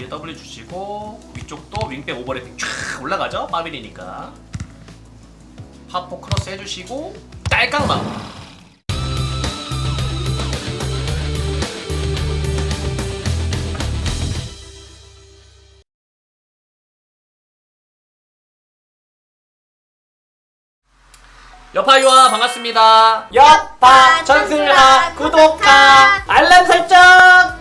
위에 W 주시고 위쪽도 윙백 오버래핑 쫙 올라가죠? 빠빌이니까. 하포 크로스 해주시고 딸깍 마무리. 여파이와 반갑습니다. 여파 전술하 구독하 알람 설정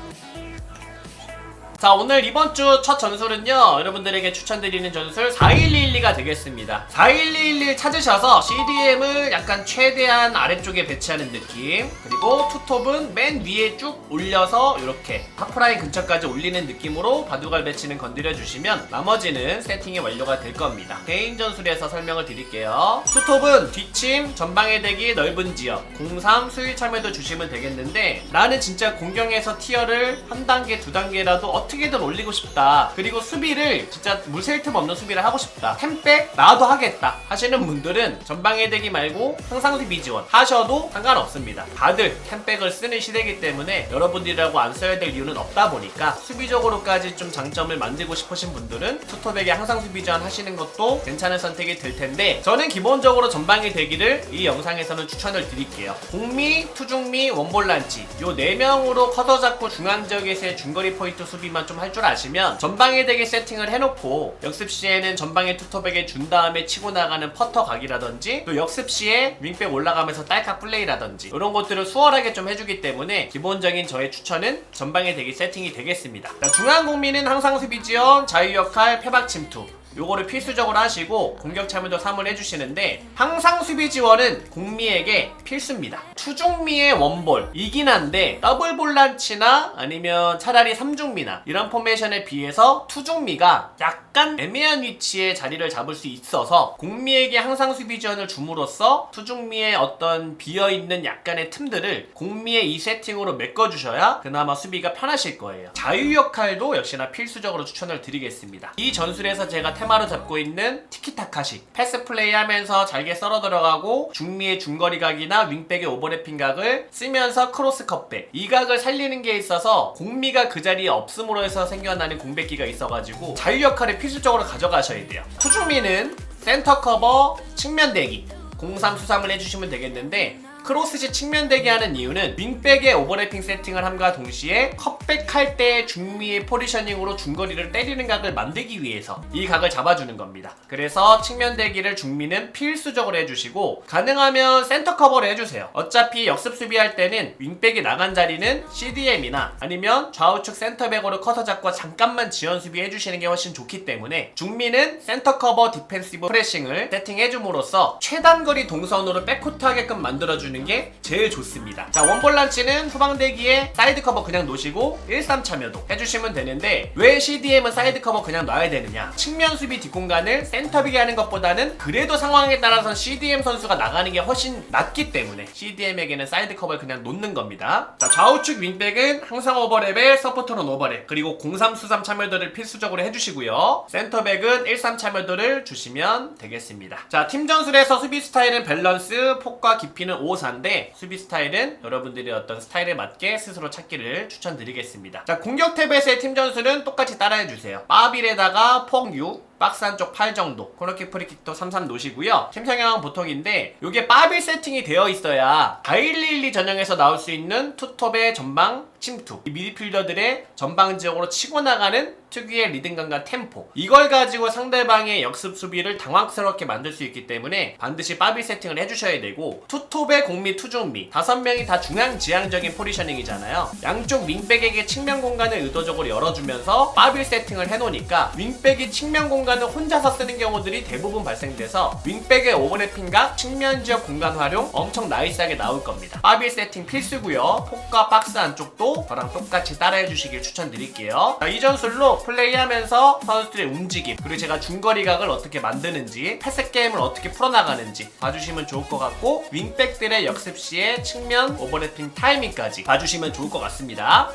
자 오늘 이번 주 첫 전술은요 여러분들에게 추천드리는 전술 41212가 되겠습니다. 41211 찾으셔서 CDM을 약간 최대한 아래쪽에 배치하는 느낌 그리고 투톱은 맨 위에 쭉 올려서 이렇게 하프라인 근처까지 올리는 느낌으로 바둑알 배치는 건드려 주시면 나머지는 세팅이 완료가 될 겁니다. 개인 전술에서 설명을 드릴게요. 투톱은 뒷침 전방에 대기 넓은 지역 03 수위 참여도 주시면 되겠는데 나는 진짜 공경에서 티어를 한 단계 두 단계라도 어떻게든 올리고 싶다. 그리고 수비를 진짜 물샐 틈 없는 수비를 하고 싶다. 템백 나도 하겠다 하시는 분들은 전방에 대기 말고 항상 수비 지원 하셔도 상관없습니다. 다들 템백을 쓰는 시대이기 때문에 여러분들이라고 안 써야 될 이유는 없다 보니까 수비적으로까지 좀 장점을 만들고 싶으신 분들은 투톱에게 항상 수비 지원 하시는 것도 괜찮은 선택이 될 텐데 저는 기본적으로 전방의 대기를 이 영상에서는 추천을 드릴게요. 공미, 투중미, 원볼란치 요 4명으로 커서 잡고 중앙 지역에서의 중거리 포인트 수비만 좀 할 줄 아시면 전방의 대기 세팅을 해놓고 역습 시에는 전방의 투톱에게 준 다음에 치고 나가는 퍼터 각이라든지 또 역습 시에 윙백 올라가면서 딸깍 플레이라든지 이런 것들을 수월하게 좀 해주기 때문에 기본적인 저의 추천은 전방의 대기 세팅이 되겠습니다. 자, 중앙 공미는 항상 수비 지원, 자유 역할, 패박 침투 요거를 필수적으로 하시고 공격 참여도 3을 해주시는데 항상 수비 지원은 공미에게 필수입니다. 투중미의 원볼 이긴 한데 더블 볼란치나 아니면 차라리 삼중미나 이런 포메이션에 비해서 투중미가 약 간 애매한 위치에 자리를 잡을 수 있어서 공미에게 항상 수비 지원을 줌으로써 투중미의 어떤 비어있는 약간의 틈들을 공미의 이 세팅으로 메꿔주셔야 그나마 수비가 편하실 거예요. 자유 역할도 역시나 필수적으로 추천을 드리겠습니다. 이 전술에서 제가 테마로 잡고 있는 티키타카식 패스 플레이 하면서 잘게 썰어 들어가고 중미의 중거리 각이나 윙백의 오버래핑 각을 쓰면서 크로스 컵백 이 각을 살리는 게 있어서 공미가 그 자리에 없음으로 해서 생겨나는 공백기가 있어가지고 자유 역할을 필수 적으로 가져가셔야 돼요. 투중미는 센터 커버 측면 대기 03 수삼을 해주시면 되겠는데 크로스시 측면 대기하는 이유는 윙백의 오버래핑 세팅을 함과 동시에 컵백할 때 중미의 포지셔닝으로 중거리를 때리는 각을 만들기 위해서 이 각을 잡아주는 겁니다. 그래서 측면 대기를 중미는 필수적으로 해주시고 가능하면 센터 커버를 해주세요. 어차피 역습 수비할 때는 윙백이 나간 자리는 CDM이나 아니면 좌우측 센터백으로 커서 잡고 잠깐만 지연 수비 해주시는 게 훨씬 좋기 때문에 중미는 센터 커버 디펜시브 프레싱을 세팅해줌으로써 최단 거리 동선으로 백코트 하게끔 만들어주는 게 제일 좋습니다. 자, 원볼란치는 후방 대기에 사이드 커버 그냥 놓으시고 1-3 참여도 해주시면 되는데 왜 CDM은 사이드 커버 그냥 놔야 되느냐? 측면 수비 뒷공간을 센터비게 하는 것보다는 그래도 상황에 따라서 CDM 선수가 나가는 게 훨씬 낫기 때문에 CDM에게는 사이드 커버를 그냥 놓는 겁니다. 자, 좌우측 윙백은 항상 오버랩에 서포터는 오버랩 그리고 03 수삼 참여도를 필수적으로 해주시고요. 센터백은 1-3 참여도를 주시면 되겠습니다. 자, 팀 전술에서 수비 스타일은 밸런스, 폭과 깊이는 5, 4인데 수비 스타일은 여러분들이 어떤 스타일에 맞게 스스로 찾기를 추천드리겠습니다. 자, 공격 탭에서의 팀 전술은 똑같이 따라해주세요. 바빌에다가 폭 6, 박스 한쪽 8 정도. 코너킥 프리킥도 33 놓으시고요. 팀 성향은 보통인데 이게 바빌 세팅이 되어 있어야 4112 전형에서 나올 수 있는 투톱의 전방 침투. 이 미드필더들의 전방 지역으로 치고 나가는 특유의 리듬감과 템포. 이걸 가지고 상대방의 역습 수비를 당황스럽게 만들 수 있기 때문에 반드시 바빌 세팅을 해주셔야 되고 투톱의 공미 투중미. 다섯 명이 다 중앙 지향적인 포지셔닝이잖아요. 양쪽 윙백에게 측면 공간을 의도적으로 열어주면서 바빌 세팅을 해놓으니까 윙백이 측면 공간 을 혼자서 쓰는 경우들이 대부분 발생돼서 윙백의 오버래핑과 측면 지역 공간 활용 엄청 나이스하게 나올 겁니다. 바빌 세팅 필수고요. 폭과 박스 안쪽도 저랑 똑같이 따라해 주시길 추천드릴게요. 자, 이 전술로 플레이하면서 선수들의 움직임 그리고 제가 중거리 각을 어떻게 만드는지 패스 게임을 어떻게 풀어나가는지 봐주시면 좋을 것 같고 윙백들의 역습 시에 측면 오버래핑 타이밍까지 봐주시면 좋을 것 같습니다.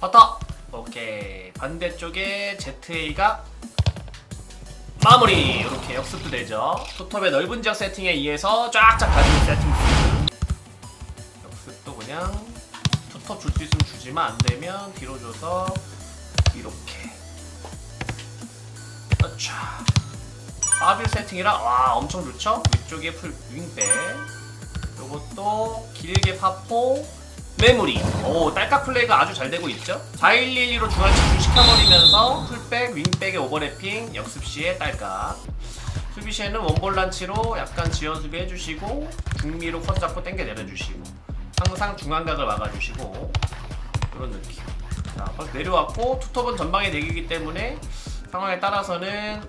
버터 오케이 반대쪽에 ZA가 마무리. 이렇게 역습도 되죠. 토톱의 넓은 지역 세팅에 의해서 쫙쫙 가지고 세팅 역습도 그냥 투톱 줄 수 있으면 주지만 안 되면 뒤로 줘서 이렇게. 아차. 바빌 세팅이라 와 엄청 좋죠? 위쪽에 풀 윙백. 요것도 길게 파포 메모리. 오 딸깍 플레이가 아주 잘 되고 있죠? 4112로 중앙 집중시켜버리면서 풀백 윙백의 오버래핑 역습시에 딸깍. 수비 시에는 원볼 란치로 약간 지연 수비 해주시고 중미로 커트 잡고 당겨 내려주시고 항상 중앙각을 막아주시고 이런 느낌. 자 벌써 내려왔고 투톱은 전방에 내기기 때문에 상황에 따라서는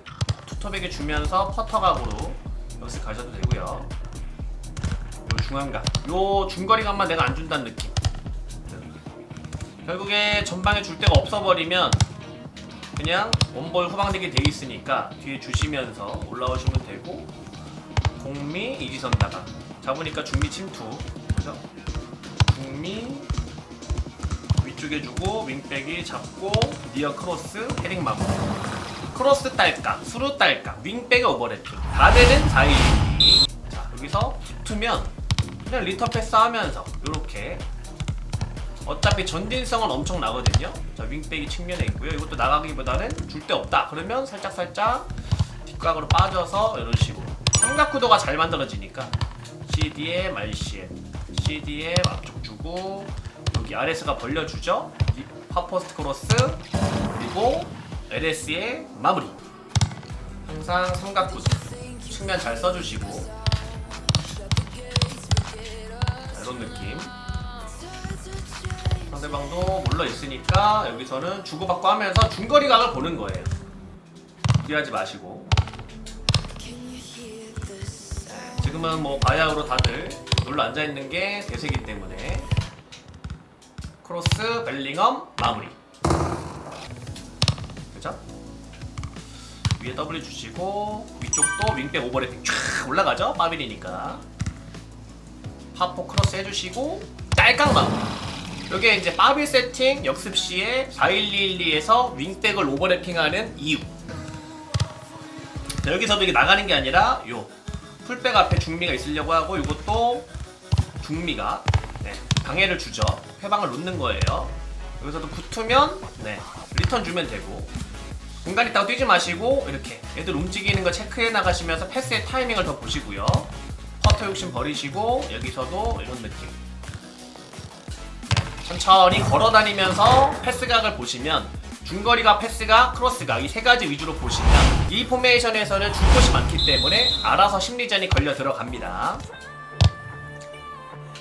투톱에게 주면서 퍼터각으로 역습 가셔도 되고요. 요 중앙각. 요 중거리각만 내가 안 준다는 느낌 결국에 전방에 줄 데가 없어버리면 그냥 원볼 후방되게 돼 있으니까 뒤에 주시면서 올라오시면 되고 공미 이지선 다가 잡으니까 중미 침투. 그죠? 중미 위쪽에 주고 윙백이 잡고 니어 크로스 헤딩 마무리 크로스 딸깍 수루 딸깍 윙백의 오버래핑 다 되는 412자 여기서 붙으면 그냥 리턴 패스 하면서 요렇게 어차피 전진성은 엄청 나거든요. 자 윙백이 측면에 있고요. 이것도 나가기보다는 줄 데 없다. 그러면 살짝 살짝 뒷각으로 빠져서 이런 식으로 삼각구도가 잘 만들어지니까 CD에 말시에 CD에 앞쪽 주고 여기 RS가 벌려주죠. 이 파포스트 크로스 그리고 LS의 마무리. 항상 삼각구도 측면 잘 써주시고 자, 이런 느낌. 상대방도 몰러 있으니까 여기서는 주고받고 하면서 중거리 각을 보는 거예요. 무리하지 마시고. 네, 지금은 뭐 바야흐로 다들 놀러 앉아 있는 게 대세기 때문에 크로스 벨링엄 마무리. 그죠? 위에 W 주시고 위쪽도 윙백 오버래핑 쫙 올라가죠? 빠빌이니까. 파포 크로스 해주시고 딸깍 마무리. 이게 이제 바빌 세팅 역습 시에 41212에서 윙백을 오버래핑하는 이유. 자, 여기서도 이게 나가는 게 아니라 요 풀백 앞에 중미가 있으려고 하고 이것도 중미가 네, 방해를 주죠. 회방을 놓는 거예요. 여기서도 붙으면 네, 리턴 주면 되고 공간 있다고 뛰지 마시고 이렇게 애들 움직이는 거 체크해 나가시면서 패스의 타이밍을 더 보시고요. 퍼터 욕심 버리시고 여기서도 이런 느낌. 천천히 걸어 다니면서 패스각을 보시면 중거리가 패스각, 크로스각 이세 가지 위주로 보시면 이 포메이션에서는 줄 곳이 많기 때문에 알아서 심리전이 걸려 들어갑니다.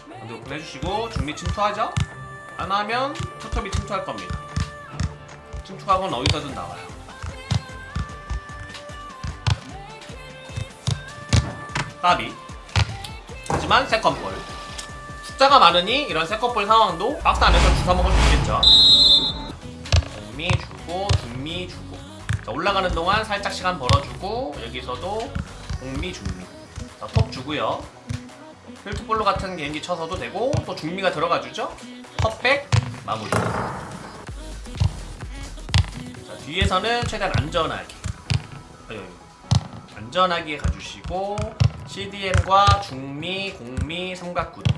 먼저 오픈해주시고 중미 침투하죠? 안 하면 투톱이 침투할 겁니다. 침투각은 어디서든 나와요. 까비. 하지만 세컨볼. 숫자가 많으니 이런 세컨볼 상황도 박스 안에서 주워 먹을 수 있겠죠. 중미 주고 중미 주고. 자, 올라가는 동안 살짝 시간 벌어주고 여기서도 공미 중미. 자, 톱 주고요. 필트볼로 같은 개인기 쳐서도 되고 또 중미가 들어가 주죠. 컵백 마무리. 자, 뒤에서는 최대한 안전하게. 어이. 안전하게 가주시고 CDM과 중미, 공미, 삼각구도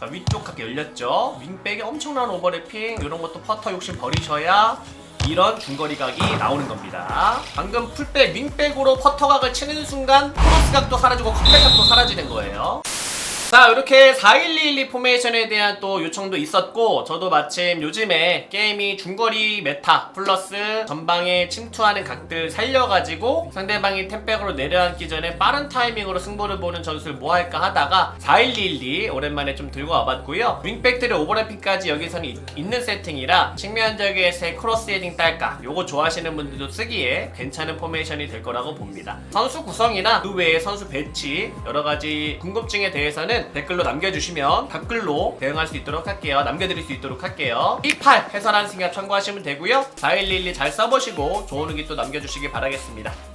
자, 위쪽 각게 열렸죠? 윙백에 엄청난 오버래핑. 이런 것도 퍼터 욕심 버리셔야 이런 중거리 각이 나오는 겁니다. 방금 풀백 윙백으로 퍼터 각을 치는 순간 크로스 각도 사라지고 컵백 각도 사라지는 거예요 자 이렇게 4112 포메이션에 대한 또 요청도 있었고 저도 마침 요즘에 게임이 중거리 메타 플러스 전방에 침투하는 각들 살려가지고 상대방이 템백으로 내려앉기 전에 빠른 타이밍으로 승부를 보는 전술 뭐 할까 하다가 4112 오랜만에 좀 들고 와봤고요. 윙백들의 오버래핑까지 여기서는 있- 있는 세팅이라 측면적에서의 크로스 헤딩 딸까 요거 좋아하시는 분들도 쓰기에 괜찮은 포메이션이 될 거라고 봅니다. 선수 구성이나 그 외에 선수 배치 여러가지 궁금증에 대해서는 댓글로 남겨주시면 답글로 대응할 수 있도록 할게요. 남겨드릴 수 있도록 할게요. 18 해설한 승엽 참고하시면 되고요. 4112 잘 써보시고 좋은 의기 또 남겨주시기 바라겠습니다.